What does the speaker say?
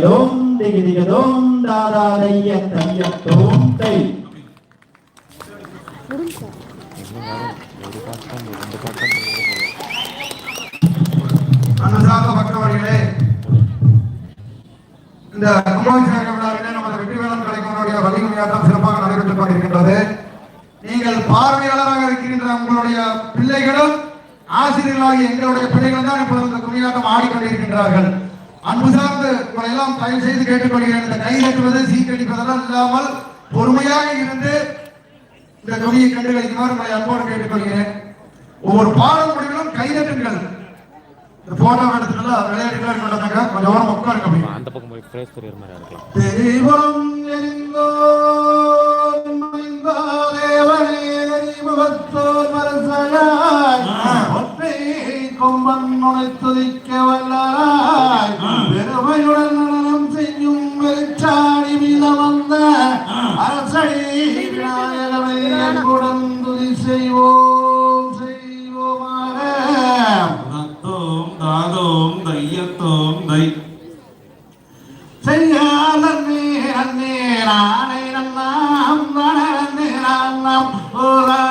தோம் திகி திக தோம் தாதா தைய தைய தோம் தை அன்புசார்ந்த பக்தவர்களே இந்த கும்பாபிஷேக விழாவிலே நமது வெற்றிவேலன் கலைஞருடைய வலிமையாட்டம் சிறப்பாக நடைபெற்றுக் கொண்டிருக்கின்றது நீங்கள் பார்வையாளராக இருக்கின்ற உங்களுடைய பிள்ளைகளும் ஆசிரியர்களாகிய எங்களுடைய பிள்ளைகள் தான் இப்பொழுது இந்த கும்மியாட்டம் ஆடிக்கொண்டிருக்கின்றார்கள். அன்பு சார்ந்து உங்களை எல்லாம் தயவு செய்து கேட்டுக்கொள்கிறேன். இந்த கை கட்டுவது சீக்கடிப்பதெல்லாம் இல்லாமல் பொறுமையாக இருந்து இந்த தொகையை கண்டுகளிக்குமாறு உங்களை அன்போடு கேட்டுக்கொள்கிறேன். ஒவ்வொரு பாடம் முடிவிலும் கைதட்டுங்கள் இந்த போட்டோ எடுத்துக்கலாம் விளையாட்டுகள் கொஞ்சம் ஓரம் உட்காருங்க அப்படி அந்த பக்கம் போய் ஃப்ரேஸ் தெரியுற மாதிரி இருக்கலாம் தெய்வம் கொம்பன் உனை துதிக்க வல்லாய் பெருமையுடன் நடனம் செய்யும் வெளிச்சாடி மீத வந்த அரசடி விநாயகனை அன்புடன் துதி செய்வோம் செய்வோமாக தத்தோம் தாதோம் தையத்தோம் தை செய்யாதே அன்னே நானே நன்னாம் நானே நாம் ஓரானே நானே நன்னாம்